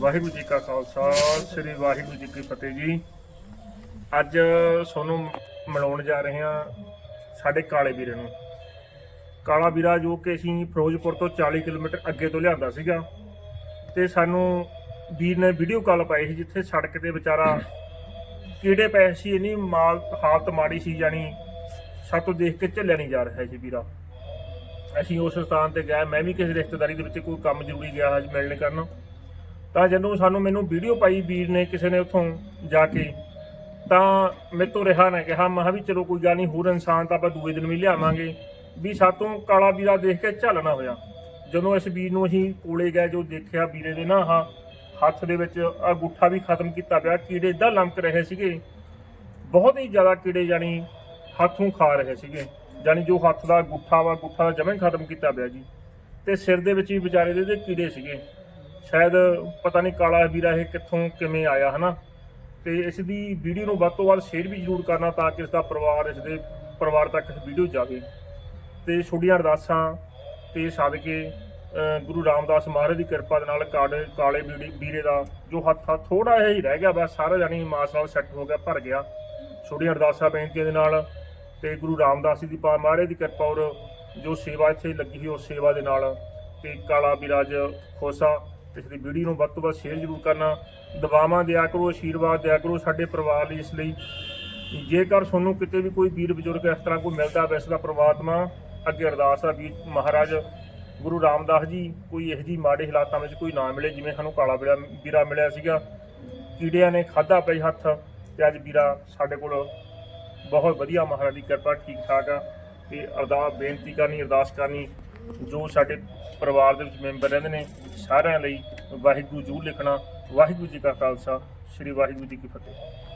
ਵਾਹਿਗੁਰੂ ਜੀ ਕਾ ਖਾਲਸਾ, ਸ੍ਰੀ ਵਾਹਿਗੁਰੂ ਜੀ ਕੀ ਫਤਿਹ ਜੀ। ਅੱਜ ਤੁਹਾਨੂੰ ਮਿਲਾਉਣ ਜਾ ਰਹੇ ਹਾਂ ਸਾਡੇ ਕਾਲੇ ਵੀਰੇ ਨੂੰ। ਕਾਲਾ ਵੀਰਾ ਜੋ ਕਿ ਅਸੀਂ ਫਿਰੋਜ਼ਪੁਰ ਤੋਂ 40 ਕਿਲੋਮੀਟਰ ਅੱਗੇ ਤੋਂ ਲਿਆਂਦਾ ਸੀਗਾ ਤੇ ਸਾਨੂੰ ਵੀਰ ਨੇ ਵੀਡੀਓ ਕਾਲ ਪਾਈ ਸੀ ਜਿੱਥੇ ਸੜਕ ਤੇ ਵਿਚਾਰਾ ਕੀੜੇ ਪਏ ਸੀ, ਇਨੀ ਮਾਲ ਹਾਲਤ ਮਾੜੀ ਸੀ ਜਾਨੀ ਸਾਤੋਂ ਦੇਖ ਕੇ ਝੱਲਿਆ ਨਹੀਂ ਜਾ ਰਿਹਾ ਸੀ ਵੀਰਾ। ਅਸੀਂ ਉਸ ਸਥਾਨ ਤੇ ਗਏ, ਮੈਂ ਵੀ ਕਿਸੇ ਰਿਸ਼ਤੇਦਾਰੀ ਦੇ ਵਿੱਚ ਕੋਈ ਕੰਮ ਜ਼ਰੂਰੀ ਗਿਆ ਅੱਜ ਮਿਲਣ ਕਰਨ। ਤਾਂ ਜਦੋਂ ਸਾਨੂੰ ਮੈਨੂੰ ਵੀਡੀਓ ਪਾਈ ਵੀਰ ਨੇ ਕਿਸੇ ਨੇ ਉੱਥੋਂ ਜਾ ਕੇ, ਤਾਂ ਮੇਰੇ ਤੋਂ ਰਿਹਾ ਨਾ ਕਿਹਾ, ਮੈਂ ਵੀ ਚਲੋ ਕੋਈ ਗੱਲ ਨਹੀਂ, ਹੋਰ ਇਨਸਾਨ ਤਾਂ ਆਪਾਂ ਦੂਏ ਦਿਨ ਵੀ ਲਿਆਵਾਂਗੇ। ਵੀ ਸਾਤੋਂ ਕਾਲਾ ਵੀਰਾ ਦੇਖ ਕੇ ਝੱਲਣਾ ਹੋਇਆ। ਜਦੋਂ ਇਸ ਵੀਰ ਨੂੰ ਅਸੀਂ ਕੋਲੇ ਗਏ, ਜੋ ਦੇਖਿਆ ਵੀਰੇ ਦੇ ਨਾ ਆਹ ਹੱਥ ਦੇ ਵਿੱਚ ਆ ਗੁੱਠਾ ਵੀ ਖਤਮ ਕੀਤਾ ਪਿਆ, ਕੀੜੇ ਇਦਾਂ ਲੰਮਕ ਰਹੇ ਸੀਗੇ। ਬਹੁਤ ਹੀ ਜ਼ਿਆਦਾ ਕੀੜੇ ਜਾਨੀ ਹੱਥੋਂ ਖਾ ਰਹੇ ਸੀਗੇ। ਜਾਨੀ ਜੋ ਹੱਥ ਦਾ ਗੁੱਠਾ ਵਾ, ਗੁੱਠਾ ਦਾ ਜਮੇ ਖਤਮ ਕੀਤਾ ਪਿਆ ਜੀ। ਤੇ ਸਿਰ ਦੇ ਵਿੱਚ ਵੀ ਵਿਚਾਰੇ ਦੇ ਕੀੜੇ ਸੀਗੇ। ਸ਼ਾਇਦ ਪਤਾ ਨਹੀਂ ਕਾਲਾ ਵੀਰਾ ਇਹ ਕਿੱਥੋਂ ਕਿਵੇਂ ਆਇਆ, ਹਨਾ? ਤੇ ਇਸ ਦੀ ਵੀਡੀਓ ਨੂੰ ਵੱਧ ਤੋਂ ਵੱਧ ਸ਼ੇਅਰ ਵੀ ਜ਼ਰੂਰ ਕਰਨਾ ਤਾਂ ਕਿ ਇਸ ਦਾ ਪਰਿਵਾਰ, ਇਸ ਦੇ ਪਰਿਵਾਰ ਤੱਕ ਵੀਡੀਓ ਜਾਵੇ। ਤੇ ਛੋਟੀਆਂ ਅਰਦਾਸਾਂ ਤੇ ਸਦਕੇ, ਅਹ, ਗੁਰੂ ਰਾਮਦਾਸ ਮਹਾਰਾਜ ਦੀ ਕਿਰਪਾ ਦੇ ਨਾਲ ਕਾਲੇ ਕਾਲੇ ਵੀੜੀ- ਵੀਰੇ ਦਾ ਜੋ ਹੱਥ ਹੱਥ ਥੋੜਾ ਜਿਹਾ ਹੀ ਰਹਿ ਗਿਆ, ਬਸ ਸਾਰਾ ਜਾਨੀ ਮਾਸ ਨਾਲ ਸੈੱਟ ਹੋ ਗਿਆ, ਭਰ ਗਿਆ। ਛੋਟੀਆਂ ਅਰਦਾਸਾਂ ਬੇਨਤੀਆਂ ਦੇ ਨਾਲ ਤੇ ਗੁਰੂ ਰਾਮਦਾਸ ਜੀ ਦੀ ਪਾ, ਮਹਾਰਾਜ ਦੀ ਕਿਰਪਾ ਔਰ ਜੋ ਸੇਵਾ ਇੱਥੇ ਲੱਗੀ ਸੀ ਉਸ ਸੇਵਾ ਦੇ ਨਾਲ ਤੇ ਕਾਲਾ ਵਿਰਾਜ ਖੋਸਾ ਇਸ ਦੀ ਵੀਡੀਓ ਨੂੰ ਵੱਧ ਤੋਂ ਵੱਧ ਸ਼ੇਅਰ ਜ਼ਰੂਰ ਕਰਨਾ। ਦਵਾਵਾਂ ਦਿਆ ਕਰੋ ਆਸ਼ੀਰਵਾਦ ਦਿਆ ਕਰੋ ਸਾਡੇ ਪਰਿਵਾਰ ਲਈ ਇਸ ਲਈ। ਜੇਕਰ ਤੁਹਾਨੂੰ ਕਿਤੇ ਵੀ ਕੋਈ ਵੀਰ ਬਜ਼ੁਰਗ ਇਸ ਤਰ੍ਹਾਂ ਕੋਈ ਮਿਲਦਾ ਵੈਸੇ ਦਾ ਪ੍ਰਮਾਤਮਾ ਅੱਗੇ ਅਰਦਾਸ ਆ ਵੀ ਮਹਾਰਾਜ, ਗੁਰੂ ਰਾਮਦਾਸ ਜੀ, ਕੋਈ ਇਹੋ ਜਿਹੀ ਮਾੜੇ ਹਾਲਾਤਾਂ ਵਿੱਚ ਕੋਈ ਨਾ ਮਿਲੇ, ਜਿਵੇਂ ਸਾਨੂੰ ਕਾਲਾ ਵੀਰਾ ਵੀਰਾ ਮਿਲਿਆ ਸੀਗਾ। ਕੀੜਿਆਂ ਨੇ ਖਾਦਾ ਪਈ ਹੱਥ ਤੇ ਅੱਜ ਵੀਰਾ ਸਾਡੇ ਕੋਲ ਬਹੁਤ ਵਧੀਆ ਮਹਾਰਾਜ ਦੀ ਕਿਰਪਾ ਠੀਕ ਠਾਕ ਆ। ਤੇ ਅਰਦਾਸ, ਬੇਨਤੀ ਕਰਨੀ, ਅਰਦਾਸ ਕਰਨੀ ਜੋ ਸਾਡੇ ਪਰਿਵਾਰ ਦੇ ਵਿੱਚ ਮੈਂਬਰ ਰਹਿੰਦੇ ਨੇ, ਸਾਰਿਆਂ ਲਈ ਵਾਹਿਗੁਰੂ ਜੂ ਲਿਖਣਾ, ਵਾਹਿਗੁਰੂ ਜੀ ਕਾ ਖਾਲਸਾ, ਸ੍ਰੀ ਵਾਹਿਗੁਰੂ ਜੀ ਕੀ ਫਤਿਹ।